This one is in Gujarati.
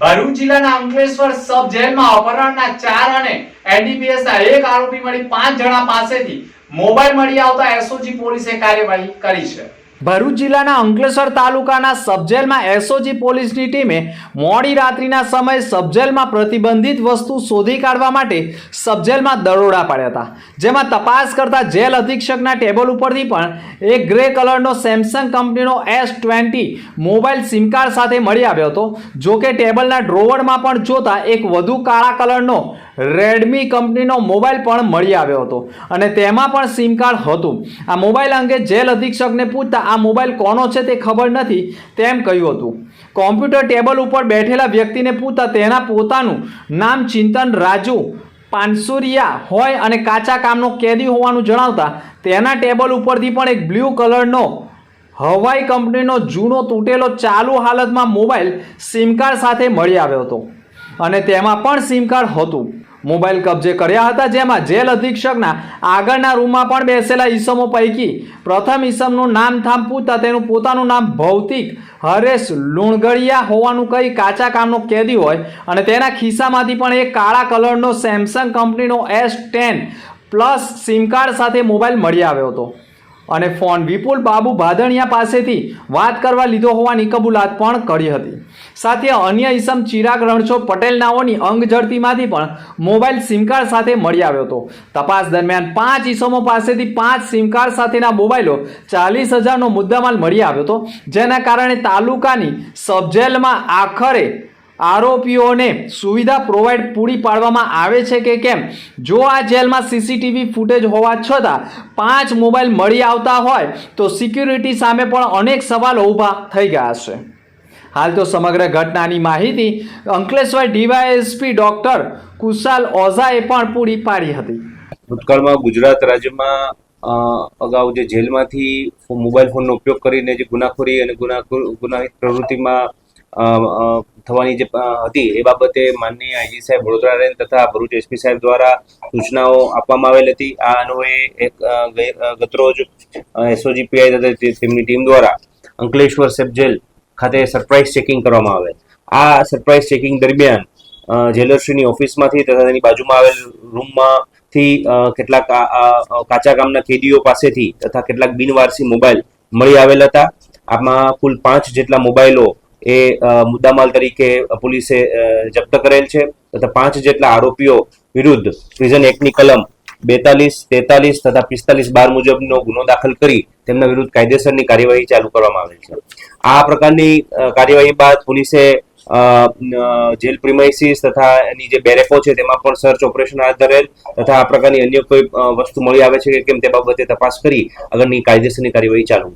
ભરૂચ જિલ્લાના અંકલેશ્વર સબ જેલમાં અપહરણના ચાર અને એનડીપીએસના એક આરોપી મળી પાંચ જણા પાસેથી. મોબાઈલ મળી આવતા એસઓજી પોલીસે કાર્યવાહી કરી છે. ભરૂચ જિલ્લાના અંકલેશ્વર તાલુકાના સબજેલમાં એસઓજી પોલીસની ટીમે મોડી રાત્રિના સમયે સબજેલમાં પ્રતિબંધિત વસ્તુ શોધી કાઢવા માટે સબજેલમાં દરોડા પાડ્યા હતા. જેમાં તપાસ કરતા જેલ અધિક્ષકના ટેબલ ઉપરથી પણ એક ગ્રે કલરનો સેમસંગ કંપનીનો S twenty mobile SIM card સાથે મળી આવ્યો હતો. જો કે ટેબલના ડ્રોવરમાં પણ જોતા એક વધુ કાળા કલરનો રેડમી કંપનીનો મોબાઈલ પણ મળી આવ્યો હતો અને તેમાં પણ સિમ કાર્ડ હતું. આ મોબાઈલ અંગે જેલ અધિક્ષકને પૂછતા આ મોબાઈલ કોનો છે તે ખબર નથી, તેમ કહ્યું હતું. કોમ્પ્યુટર ટેબલ ઉપર બેઠેલા વ્યક્તિને પૂછતા તેના પોતાનું નામ ચિંતન રાજુ પાનસુરિયા હોય અને કાચા કામનો કેદી હોવાનું જણાવતા તેના ટેબલ ઉપરથી પણ એક બ્લુ કલરનો હવાઈ કંપનીનો જૂનો તૂટેલો ચાલુ હાલતમાં મોબાઈલ સિમ કાર્ડ સાથે મળી આવ્યો હતો. અને તેમાં પણ સિમ કાર્ડ હતું. મોબાઈલ કબજે કર્યા હતા, જેમાં જેલ અધિક્ષકના આગળના રૂમમાં પણ બેસેલા ઈસમો પૈકી પ્રથમ ઈસમનું નામ થામ પૂછતા તેનું પોતાનું નામ ભૌતિક હરેશ લુણગળિયા હોવાનું કહી કાચા કામનો કેદી હોય અને તેના ખિસ્સામાંથી પણ એક કાળા કલરનો સેમસંગ કંપનીનો S ten plus SIM card સાથે મોબાઈલ મળી આવ્યો હતો. અને ફોન વિપુલ બાબુ ભાદણિયા પાસેથી વાત કરવા લીધો હોવાની કબૂલાત પણ કરી હતી. સાથે અન્ય ઈસમ ચિરાગ રણછોડ પટેલ નાઓની અંગ ઝડપીમાંથી પણ મોબાઈલ સિમ કાર્ડ સાથે મળી આવ્યો હતો. તપાસ દરમિયાન પાંચ ઈસમો પાસેથી પાંચ સિમ કાર્ડ સાથેના મોબાઈલો ચાલીસ હજારનો મુદ્દામાલ મળી આવ્યો હતો, જેના કારણે તાલુકાની સબજેલમાં આખરે આરોપીઓને સુવિધા પ્રોવાઈડ પૂરી પાડવામાં આવે છે કે કેમ? જો આ જેલમાં સીસીટીવી ફૂટેજ હોવા છતાં પાંચ મોબાઈલ મળી આવતા હોય, તો સિક્યુરિટી સામે પણ અનેક સવાલો ઊભા થઈ ગયા છે. હાલ તો સમગ્ર ઘટનાની માહિતી અંકલેશ્વર ડીવાયએસપી ડોક્ટર કુશાલ ઓઝાએ પણ પૂરી પાડી હતી. ભૂતકાળમાં ગુજરાત રાજ્યમાં અગાઉ જે જેલમાંથી મોબાઈલ ફોનનો ઉપયોગ કરીને જે ગુનાખોરી અને ગુના ગુનાહિત પ્રવૃત્તિમાં થવાની જે હતી એ બાબતે માનનીય આઈજી સાહેબ વડોદરા રેન્જ તથા ભરૂચ એસપી સાહેબ દ્વારા સૂચનાઓ આપવામાં આવેલ હતી. આ અન્વયે એક ગતરોજ એસઓજી પીઆઈ તથા તેમની ટીમ દ્વારા અંકલેશ્વર સેફ જેલ ખાતે સરપ્રાઇઝ ચેકિંગ કરવામાં આવેલ. આ સરપ્રાઇઝ ચેકિંગ દરમિયાન જેલરશ્રીની ઓફિસમાંથી તથા તેની બાજુમાં આવેલ રૂમમાંથી કેટલાક કાચા કામના કેદીઓ પાસેથી તથા કેટલાક બિનવારસી મોબાઈલ મળી આવેલ હતા. આમાં કુલ પાંચ જેટલા મોબાઈલો એ મુદ્દામાલ તરીકે પોલીસે જપ્ત કરેલ છે. તથા પાંચ જેટલા આરોપીઓ વિરુદ્ધ પ્રિઝન એક્ટની કલમ બેતાલીસ, તેતાલીસ તથા પિસ્તાલીસ બાર મુજબનો ગુનો દાખલ કરી તેમના વિરુદ્ધ કાયદેસરની કાર્યવાહી ચાલુ કરવામાં આવેલ છે. આ પ્રકારની કાર્યવાહી બાદ પોલીસે જેલ પ્રિમાઇસીસ તથા એની જે બેરેકો છે તેમાં પણ સર્ચ ઓપરેશન હાથ ધરેલ તથા આ પ્રકારની અન્ય કોઈ વસ્તુ મળી આવે છે કે કેમ તે બાબતે તપાસ કરી આગળની કાયદેસરની કાર્યવાહી ચાલુ